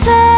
새